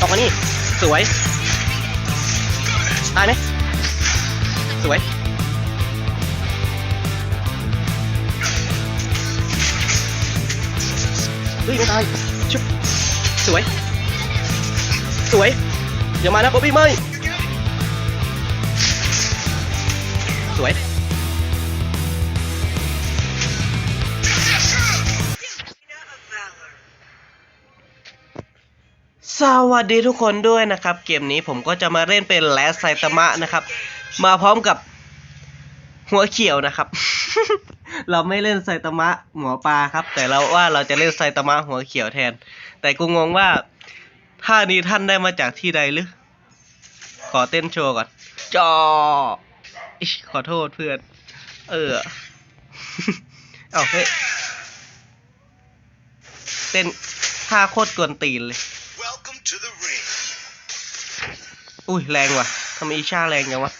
ออกมานี่ สวย ตายไหมสวย เฮ้ยไม่ตาย ชุบ สวย สวย อย่ามานะบ๊อบบี้ไม่ สวย สวัสดีทุกคนด้วยนะครับ เกมนี้ผมก็จะมาเล่นเป็นแลสไซตามะนะครับ มาพร้อมกับหัวเขียวนะครับ เราไม่เล่นไซตามะหมอปลาครับ แต่เราว่าเราจะเล่นไซตามะหัวเขียวแทน แต่กูงงว่าท่านี้ท่านได้มาจากที่ใดหรือ ขอเต้นโชว์ก่อน จออิ๊ยขอโทษเพื่อน เออเอาเฮ้ยเต้นท่าโคตรกวนตีนเลย to the ring. อุ้ยแรงว่ะทำไมอีชาแรงจังวะ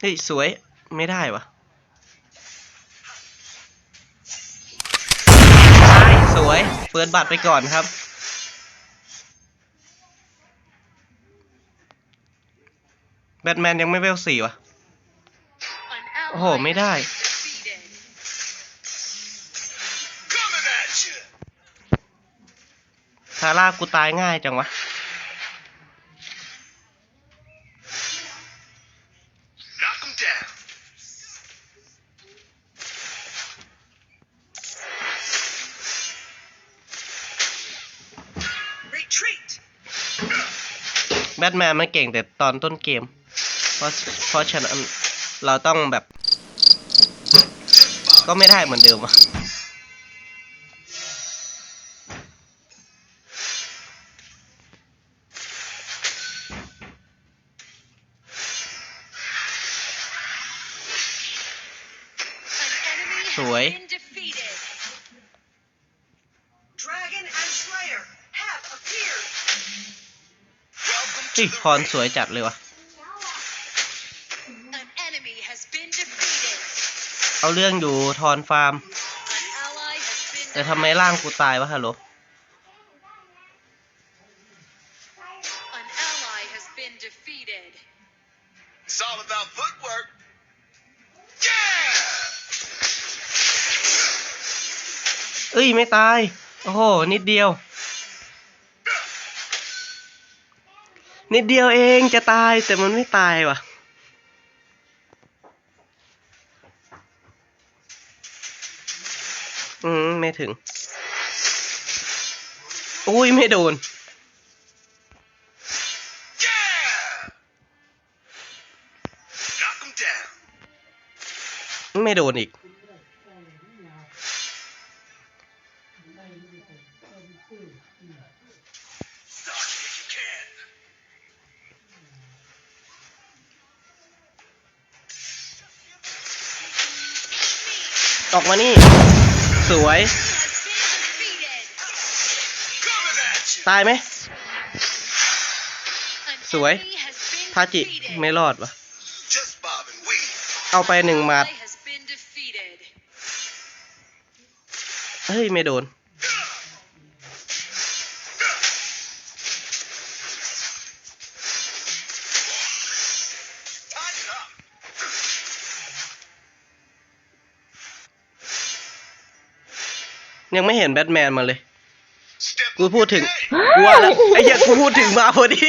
เฮ้ย สวยไม่ได้วะสวย เปิดบัตรไปก่อนครับ แบทแมนยังไม่เวลสี่วะโอ้โอ้โหโหไม่ไม่ได้ได้ Coming at you. ทาร่ากูตายง่ายจังวะ Knock him down. Retreat. แบทแมนมันเก่งแต่ตอนต้นเกม เพราะเพราะฉะนั้นเราต้องแบบ ก็ไม่ได้เหมือนเดิมอะสวย Dragon and Slayer have appeared. Welcome เฮ้ย to พ the ร ring. สวยจัดเลยวะ เอาเรื่องอยู่ทอนฟาร์ม แต่ทำไมร่างกูตายวะฮัลโหล It's all about footwork. Yeah. เอ้ย ไม่ตาย โอ้โห นิดเดียว นิดเดียวเองจะตายแต่มันไม่ตายว่ะ ถึง อุ้ยไม่โดน ไม่โดนอีก ออกมานี่ สวย ตายไหม สวย ทาจิไม่รอดวะเอาไปหนึ่งหมัด เฮ้ย ไม่โดน ยังไม่เห็นแบทแมนมาเลย Step กู up พูด your ถึง game. กูว่าแล้วไอ้เหี้ยกูพูดถึงมาพอดี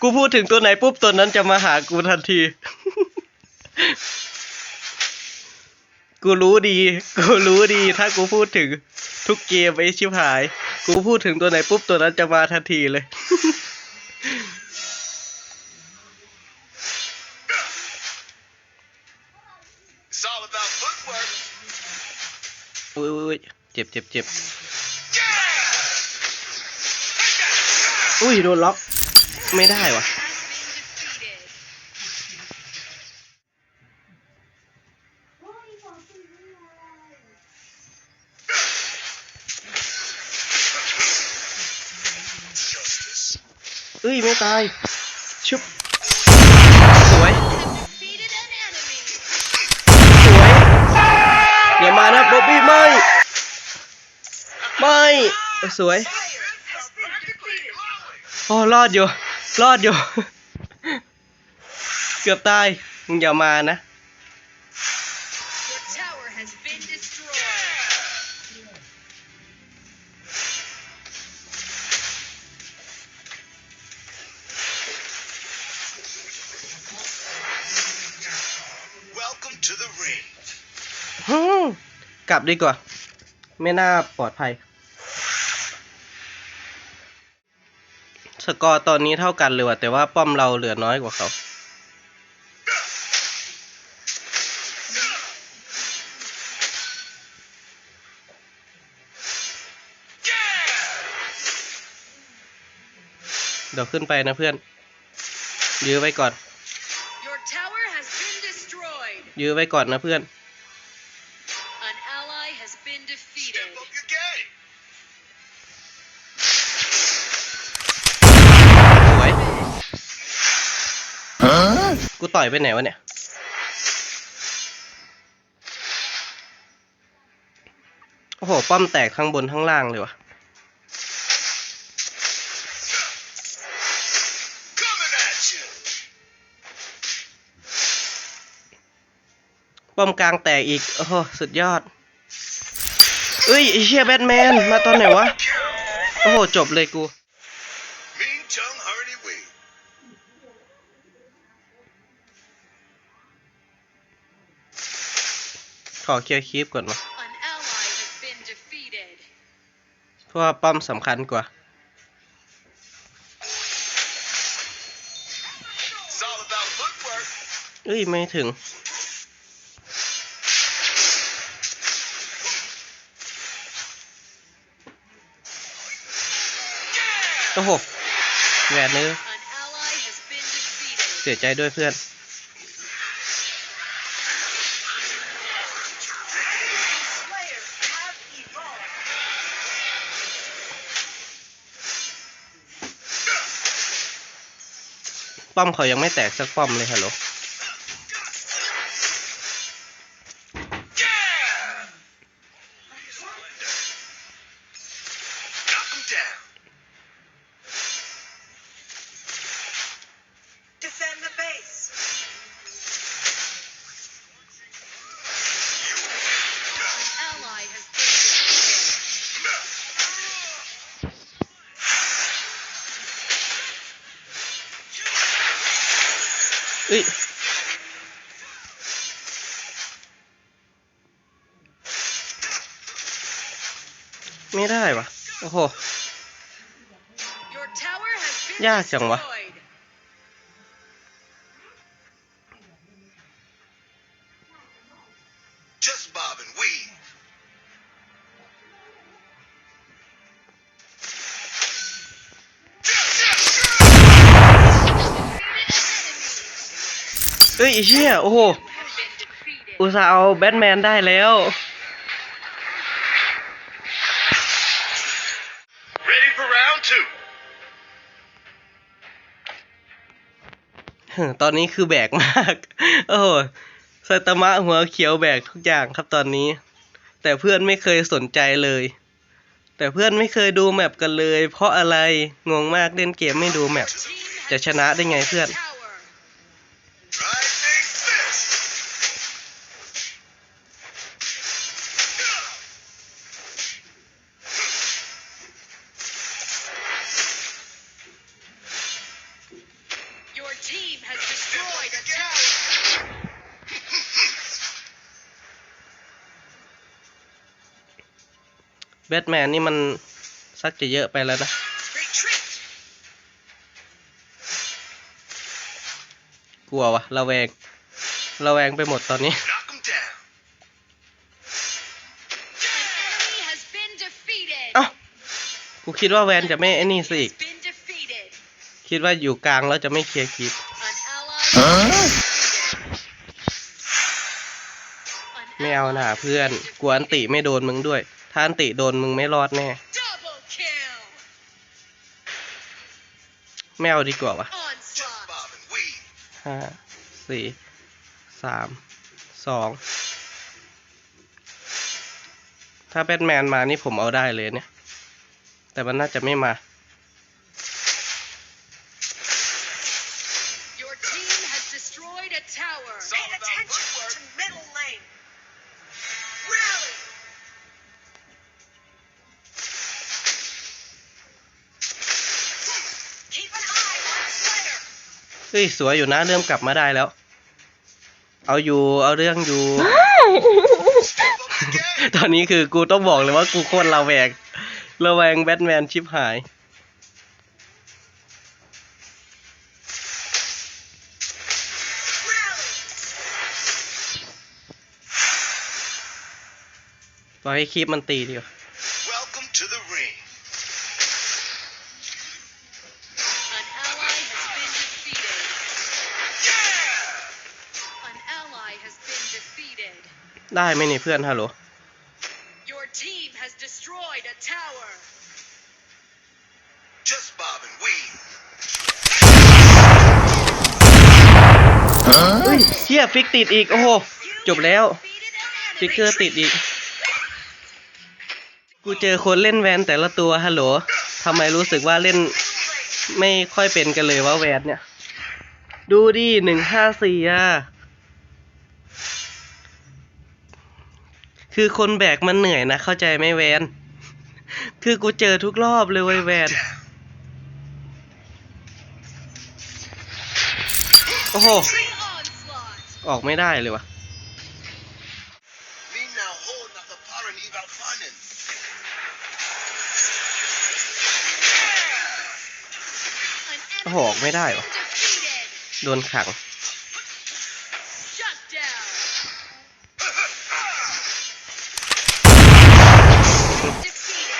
กูพูดถึงตัวไหนปุ๊บตัวนั้นจะมาหากูทันที กูรู้ดี กูรู้ดี ถ้ากูพูดถึงทุกเกมไอ้ชิบหาย กูพูดถึงตัวไหนปุ๊บตัวนั้นจะมาทันทีเลย เจ็บเจ็บเจ็บอุ้ยโดนล็อก ไม่ได้วะ Justice. เเอ้ย ไม่ตาย ชุบ สวย has been defeated. โอ้รอดอยู่ รอดอยู่ เกือบตาย มึงอย่ามานะ Your tower has been destroyed. Welcome to the ring. ฮึ่มกลับดีกว่า ไม่น่าปลอดภัย สกอร์ตอนนี้เท่ากันเลยว่ะแต่ว่าป้อมเราเหลือน้อยกว่าเขาเดี๋ยวขึ้นไปนะเพื่อน ยื้อไว้ก่อน Your tower has been destroyed. ยื้อไว้ก่อนนะเพื่อน กูต่อยไปไหนวะเนี่ย โอ้โห ป้อมแตกข้างบนข้างล่างเลยวะป้อมกลางแตกอีก โอ้โห สุดยอด เอ้ยไอเชี่ยแบทแมน มาตอนไหนวะ โอ้โห จบเลยกู ขอเคลียร์คลิปก่อนวะ An ally has been defeated. เพราะว่าป้อมสำคัญกว่า It's all about footwork. เอ้ย ไม่ถึง โอ้โหแหวนเนื้อ An ally has been defeated. เสียใจด้วยเพื่อน ป้อมเขายังไม่แตกสักป้อมเลยฮัลโหล อ้ยไม่ได้วะโอ้โห Your tower has been ยากจังวะ เอ้ยไอ้เชี่ยโอ้โห Have been defeated. อุตส่าห์เอาแบทแมนได้แล้ว Ready for round two. เฮ้อตอนนี้คือแบกมาก โอ้โหไซตามะหัวเขียวแบกทุกอย่างครับตอนนี้ แต่เพื่อนไม่เคยสนใจเลย แต่เพื่อนไม่เคยดูแมปกันเลย เพราะอะไร งงมากเล่นเกมไม่ดูแมป Team has จะชนะได้ไงเพื่อน แบทแมนนี่มันซักจะเยอะไปแล้วนะ Retreat. กลัววะระแวง ระแวงไปหมดตอนนี้ Knock him down. An enemy has been defeated. เอ้า กูคิดว่าแวนจะไม่ไอ้นี่สิอีก Has been defeated. คิดว่าอยู่กลางแล้วจะไม่เคลียร์คลิป An ally has been defeated. An ไม่เอาหน่า ally has เพื่อน been กลัวอันติ defeated. ไม่โดนมึงด้วย ถ้าอันติโดนมึงไม่รอดแน่ Double kill. ไม่เอาดีกว่าวะ Just Onslaught. bob and weave. ห้าสี่สามสองถ้าแบทแมนมานี่ผมเอาได้เลยเนี่ย แต่มันน่าจะไม่มา ฮ้ยสวยอยู่นะ เริ่มกลับมาได้แล้ว เอาอยู่เอาเรื่องอยู่ Step up the game. ตอนนี้คือกูต้องบอกเลยว่ากูโคตรระแวงระแวงแบทแมนชิบหาย Rally. ปล่อยให้คลิปมันตีดีกว่า ได้ไหมนี่เพื่อนฮัลโหล Your team has destroyed a tower. Just bob and weave. เฮ้ยเฮียฟิกติดอีก โอ้โห จบแล้ว Defeated an enemy. ฟิกเกอร์ติดอีก กูเจอคนเล่นแวนแต่ละตัวฮัลโหลทำไมรู้สึกว่าเล่นไม่ค่อยเป็นกันเลยว่าแวนเนี่ย ดูดิหนึ่งห้าสี่อะ คือคนแบกมันเหนื่อยนะ เข้าใจไหมแวน คือกูเจอทุกรอบเลยเว้ยแวน โอ้โห ออกไม่ได้เลยวะโอ้โห ออกไม่ได้วะโดนขัง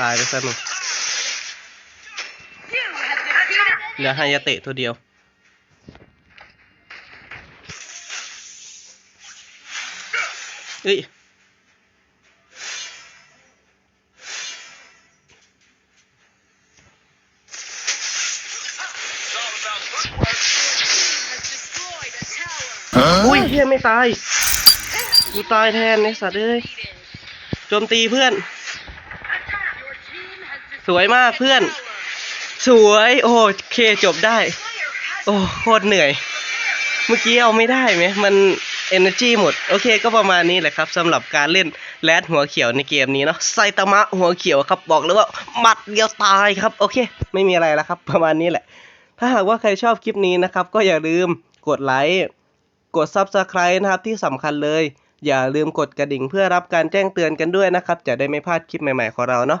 ตายไปซะมึง You have defeated an เหลือฮายา enemy. เตะตัวเดียว เฮ้ย It's all about footwork. Has destroyed a tower. อุ้ยเฮียไม่ตาย กูตายแทนไอ้สัตว์เอ้ย Defeated. โจมตีเพื่อน Your team has สวยมากเพื่อน สวย โอเคจบได้ โอ้โคตรเหนื่อย เมื่อกี้เอาไม่ได้ไหมมัน energy หมด โอเคก็ประมาณนี้แหละครับสำหรับการเล่นแรดหัวเขียวในเกมนี้เนาะไซตามะหัวเขียวครับบอกเลยว่าหมัดเดียวตายครับ โอเค ไม่มีอะไรแล้วครับ ประมาณนี้แหละ ถ้าหากว่าใครชอบคลิปนี้นะครับ ก็อย่าลืมกดไลค์กด Subscribe นะครับที่สำคัญเลย อย่าลืมกดกระดิ่งเพื่อรับการแจ้งเตือนกันด้วยนะครับ จะได้ไม่พลาดคลิปใหม่ๆของเราเนาะ